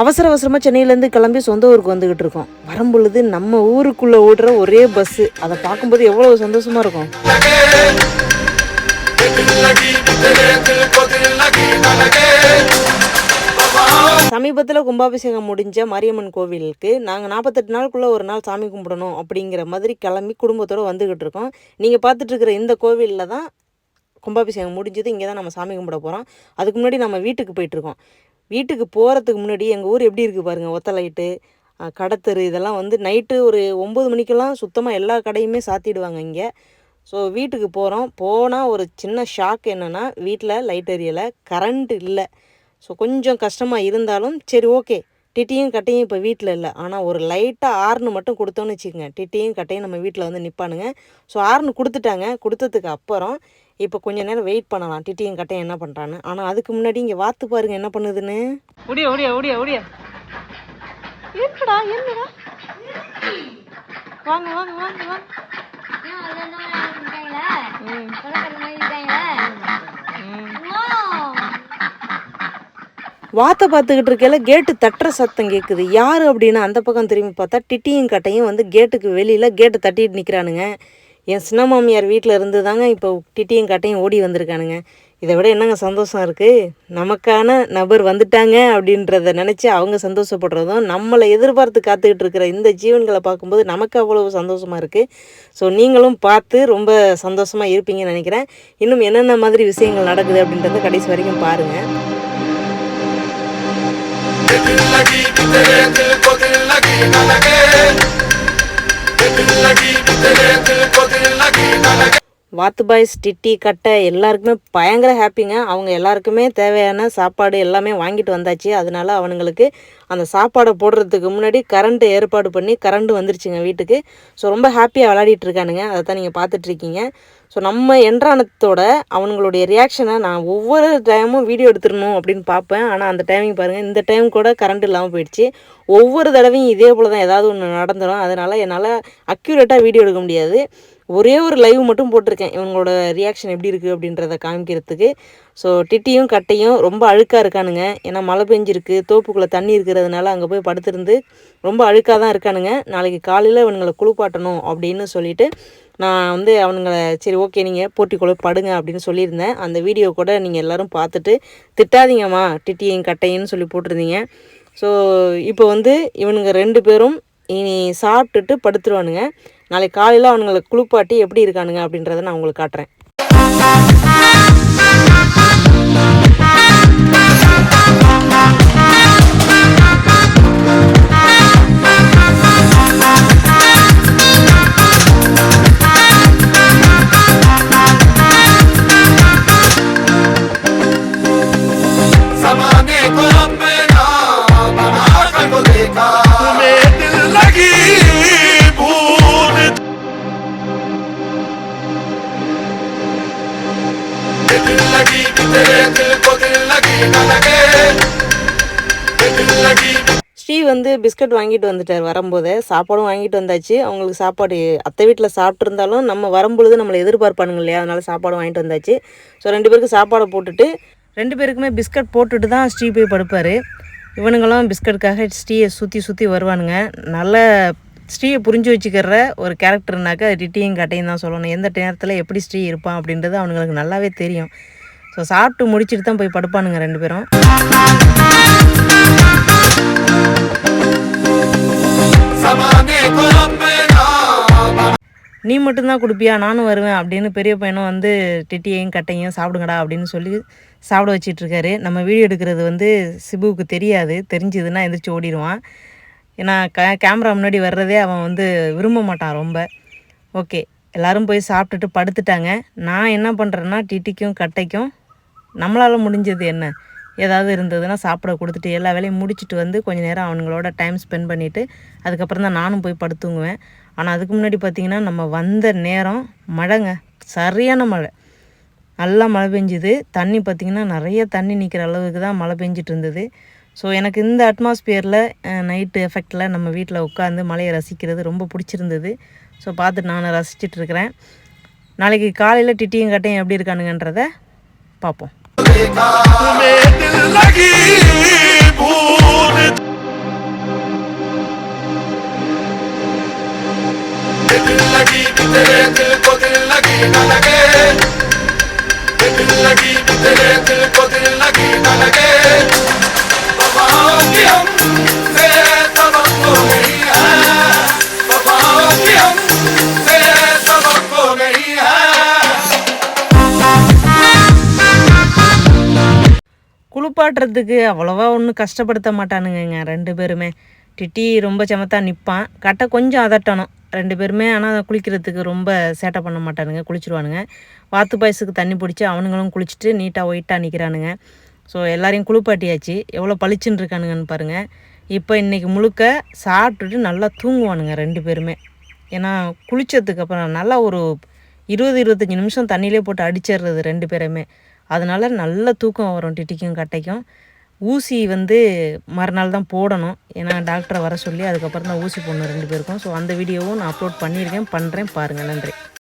அவசர அவசரமாக சென்னையிலேருந்து கிளம்பி சொந்த ஊருக்கு வந்துக்கிட்டு இருக்கோம். வரும்பொழுது நம்ம ஊருக்குள்ளே ஓடுற ஒரே பஸ்ஸு அதை பார்க்கும்போது எவ்வளோ சந்தோஷமாக இருக்கும். சமீபத்தில் கும்பாபிஷேகம் முடிஞ்ச மாரியம்மன் கோவிலுக்கு நாங்கள் நாற்பத்தெட்டு நாளுக்குள்ளே ஒரு நாள் சாமி கும்பிடணும் அப்படிங்கிற மாதிரி கிளம்பி குடும்பத்தோடு வந்துக்கிட்டு இருக்கோம். நீங்கள் பார்த்துட்டு இருக்கிற இந்த கோவிலில் தான் கும்பாபிஷேகம் முடிஞ்சது இங்கே தான் நம்ம சாமி கும்பிட போகிறோம் அதுக்கு முன்னாடி நம்ம வீட்டுக்கு போயிட்டுருக்கோம் வீட்டுக்கு போகிறதுக்கு முன்னாடி எங்கள் ஊர் எப்படி இருக்குது பாருங்கள் ஒத்த லைட்டு கடத்தரு இதெல்லாம் வந்து நைட்டு ஒரு ஒம்பது மணிக்கெல்லாம் சுத்தமாக எல்லா கடையுமே சாத்திடுவாங்க இங்கே. ஸோ வீட்டுக்கு போகிறோம் போனால் ஒரு சின்ன ஷாக் என்னென்னா வீட்டில் லைட் எரியலை கரண்ட் இல்லை. ஸோ கொஞ்சம் கஷ்டமாக இருந்தாலும் சரி ஓகே டிட்டியும் கட்டையும் இப்போ வீட்டில் இல்லை. ஆனால் ஒரு லைட்டாக ஆர்னு மட்டும் கொடுத்தோன்னு வச்சுக்கோங்க. டிட்டியும் கட்டையும் நம்ம வீட்டில் வந்து நிற்பானுங்க ஸோ ஆர்னு கொடுத்துட்டாங்க. கொடுத்ததுக்கு அப்புறம் இப்போ கொஞ்ச நேரம் வெயிட் பண்ணலாம். டிட்டியும் கட்டையும் என்ன பண்ணுறான்னு ஆனால் அதுக்கு முன்னாடி இங்கே வாத்து பாருங்க என்ன பண்ணுதுன்னு. ஒடியா ஒடியா ஒடியா ஒடியா என்னடா என்னடா? வாங்க வாங்க வாங்க வாங்க! வாத்தை பார்த்துக்கிட்டு இருக்கையில கேட்டு தட்டுற சத்தம் கேட்குது யார் அப்படின்னு அந்த பக்கம் திரும்பி பார்த்தா டிட்டியும் கட்டையும் வந்து கேட்டுக்கு வெளியில் கேட்டை தட்டிட்டு நிற்கிறானுங்க என் சின்ன மாமியார் வீட்டில் இருந்து தாங்க இப்போ டிட்டியும் கட்டையும் ஓடி வந்திருக்கானுங்க. இதை விட என்னங்க சந்தோஷம் இருக்குது நமக்கான நபர் வந்துட்டாங்க அப்படின்றத நினச்சி அவங்க சந்தோஷப்படுறதும் நம்மளை எதிர்பார்த்து காத்துக்கிட்டு இருக்கிற இந்த ஜீவன்களை பார்க்கும்போது நமக்கு அவ்வளவு சந்தோஷமாக இருக்குது ஸோ நீங்களும் பார்த்து ரொம்ப சந்தோஷமாக இருப்பீங்கன்னு நினைக்கிறேன். இன்னும் என்னென்ன மாதிரி விஷயங்கள் நடக்குது அப்படின்றத கடைசி வரைக்கும் பாருங்கள் la guita, te le, te le, te le, வாத்து பாய்ஸ் டிட்டி கட்டை எல்லாருக்குமே பயங்கர ஹாப்பிங்க. அவங்க எல்லாருக்குமே தேவையான சாப்பாடு எல்லாமே வாங்கிட்டு வந்தாச்சு. அதனால அவனுங்களுக்கு அந்த சாப்பாடை போடுறதுக்கு முன்னாடி கரண்ட்டு ஏற்பாடு பண்ணி கரண்ட் வந்துருச்சுங்க வீட்டுக்கு. ஸோ ரொம்ப ஹாப்பியாக விளையாடிட்டு இருக்கானுங்க. அதை தான் நீங்கள் பார்த்துட்ருக்கீங்க ஸோ நம்ம என்றானத்தோட அவனுங்களுடைய ரியாக்ஷனை நான் ஒவ்வொரு டைமும் வீடியோ எடுத்துடணும் அப்படின்னு பார்ப்பேன். ஆனால் அந்த டைமிங் பாருங்கள் இந்த டைம் கூட கரண்ட் இல்லாமல் போயிடுச்சு. ஒவ்வொரு தடவையும் இதே போல் தான் ஏதாவது ஒன்று நடந்துடும் அதனால் என்னால் அக்யூரேட்டாக வீடியோ எடுக்க முடியாது. ஒரே ஒரு லைவ் மட்டும் போட்டிருக்கேன். இவங்களோட ரியாக்ஷன் எப்படி இருக்குது அப்படின்றத காமிக்கிறதுக்கு. ஸோ டிட்டியும் கட்டையும் ரொம்ப அழுக்காக இருக்கானுங்க. ஏன்னா மழை பெஞ்சிருக்கு தோப்புக்குள்ளே தண்ணி இருக்கிறதுனால அங்கே போய் படுத்திருந்து ரொம்ப அழுக்காக தான் இருக்கானுங்க. நாளைக்கு காலையில் இவனுங்களை குளிப்பாட்டணும் அப்படின்னு சொல்லிட்டு நான் வந்து அவனுங்களை சரி ஓகே நீங்கள் போட்டிக்குள்ளே படுங்க அப்படின்னு சொல்லியிருந்தேன். அந்த வீடியோ கூட நீங்கள் எல்லோரும் பார்த்துட்டு திட்டாதீங்கம்மா டிட்டியும் கட்டையும் சொல்லி போட்டிருந்தீங்க. ஸோ இப்போ வந்து இவனுங்க ரெண்டு பேரும் இனி சாப்பிட்டுட்டு படுத்துருவானுங்க. நாளைக்கு காலையில் அவனுங்களை குளிப்பாட்டி எப்படி இருக்கானுங்க அப்படின்றத நான் உங்களுக்கு காட்டுறேன். ஸ்ரீ வந்து பிஸ்கட் வாங்கிட்டு வந்துட்டார் வரும்போதே. சாப்பாடும் வாங்கிட்டு வந்தாச்சு. அவங்களுக்கு சாப்பாடு அத்தை வீட்டில் சாப்பிட்ருந்தாலும் நம்ம வரும்பொழுது நம்மளை எதிர்பார்ப்பானுங்க இல்லையா? அதனால சாப்பாடு வாங்கிட்டு வந்தாச்சு. ஸோ ரெண்டு பேருக்கு சாப்பாடை போட்டுட்டு ரெண்டு பேருக்குமே பிஸ்கட் போட்டுட்டு தான் ஸ்ரீ போய் படுப்பார். இவனுங்களும் பிஸ்கட்டுக்காக ஸ்ரீயை சுற்றி சுற்றி வருவானுங்க. நல்ல ஸ்ரீயை புரிஞ்சு வச்சுக்கிற ஒரு கேரக்டர்னாக்கா டிட்டியும் கட்டையும் தான் சொல்லணும். எந்த நேரத்தில் எப்படி ஸ்ரீ இருப்பான் அப்படின்றது அவனுங்களுக்கு நல்லாவே தெரியும். ஸோ சாப்பிட்டு முடிச்சுட்டு தான் போய் படுப்பானுங்க ரெண்டு பேரும். நீ மட்டும்தான் குடிப்பியா? நானும் வருவேன் அப்படின்னு பெரிய பையனும் வந்து டிட்டியையும் கட்டையும் சாப்பிடுங்கடா அப்படின்னு சொல்லி சாப்பிட வச்சிட்ருக்காரு. நம்ம வீடியோ எடுக்கிறது வந்து சிபுவுக்கு தெரியாது. தெரிஞ்சதுன்னா எந்திரிச்சு ஓடிடுவான். ஏன்னா க கேமரா முன்னாடி வர்றதே அவன் வந்து விரும்ப மாட்டான் ரொம்ப. ஓகே எல்லோரும் போய் சாப்பிட்டுட்டு படுத்துட்டாங்க. நான் என்ன பண்ணுறேன்னா டிட்டிக்கும் கட்டைக்கும் நம்மளால் முடிஞ்சது என்ன? ஏதாவது இருந்ததுன்னா சாப்பிட கொடுத்துட்டு எல்லா வேலையும் முடிச்சுட்டு வந்து கொஞ்ச நேரம் அவனுங்களோட டைம் ஸ்பெண்ட் பண்ணிவிட்டு அதுக்கப்புறம் தான் நானும் போய் படுத்துங்குவேன் ஆனால் அதுக்கு முன்னாடி பார்த்திங்கன்னா நம்ம வந்த நேரம் மழைங்க. சரியான மழை. நல்லா மழை பெஞ்சுது. தண்ணி பார்த்திங்கன்னா நிறைய தண்ணி நிற்கிற அளவுக்கு தான் மழை பெஞ்சிட்டு இருந்தது. ஸோ எனக்கு இந்த அட்மாஸ்பியரில் நைட்டு எஃபெக்டில் நம்ம வீட்டில் உட்காந்து மழையை ரசிக்கிறது ரொம்ப பிடிச்சிருந்தது. ஸோ பார்த்துட்டு நான் ரசிச்சிட்ருக்கிறேன் நாளைக்கு காலையில் டிட்டியும் கட்டையும் எப்படி இருக்கானுங்கன்றத பார்ப்போம். लगी लगी तेरे दिल लगी न लगे। दिल लगी तेरे दिल को குளிப்பாட்டுறதுக்கு அவ்வளோவா ஒன்றும் கஷ்டப்படுத்த மாட்டானுங்கங்க ரெண்டு பேருமே. டிட்டி ரொம்ப சமத்தா நிற்பான் கட்டை கொஞ்சம் அதட்டணும். ரெண்டு பேருமே ஆனால் குளிக்கிறதுக்கு ரொம்ப சேட்டை பண்ண மாட்டானுங்க குளிச்சிருவானுங்க. வாத்து பாயசுக்கு தண்ணி பிடிச்சி அவனுங்களும் குளிச்சுட்டு நீட்டாக ஒயிட்டாக நிற்கிறானுங்க ஸோ எல்லாரையும் குளிப்பாட்டியாச்சு. எவ்வளோ பளிச்சுன்னு இருக்கானுங்கன்னு பாருங்கள் இப்போ இன்றைக்கி முழுக்க சாப்பிட்டுட்டு நல்லா தூங்குவானுங்க ரெண்டு பேருமே. ஏன்னா குளித்ததுக்கு அப்புறம் நல்லா ஒரு இருபது இருபத்தஞ்சி நிமிஷம் தண்ணியிலே போட்டு அடிச்சிடுறது ரெண்டு பேருமே. அதனால் நல்ல தூக்கம் வரும் டிட்டிக்கும் கட்டைக்கும். ஊசி வந்து மறுநாள் தான் போடணும். ஏன்னா டாக்டரை வர சொல்லி அதுக்கப்புறம் தான் ஊசி போடணும் ரெண்டு பேருக்கும். ஸோ அந்த வீடியோவும் நான் அப்லோட் பண்ணியிருக்கேன். பண்ணுறேன் பாருங்கள் நன்றி.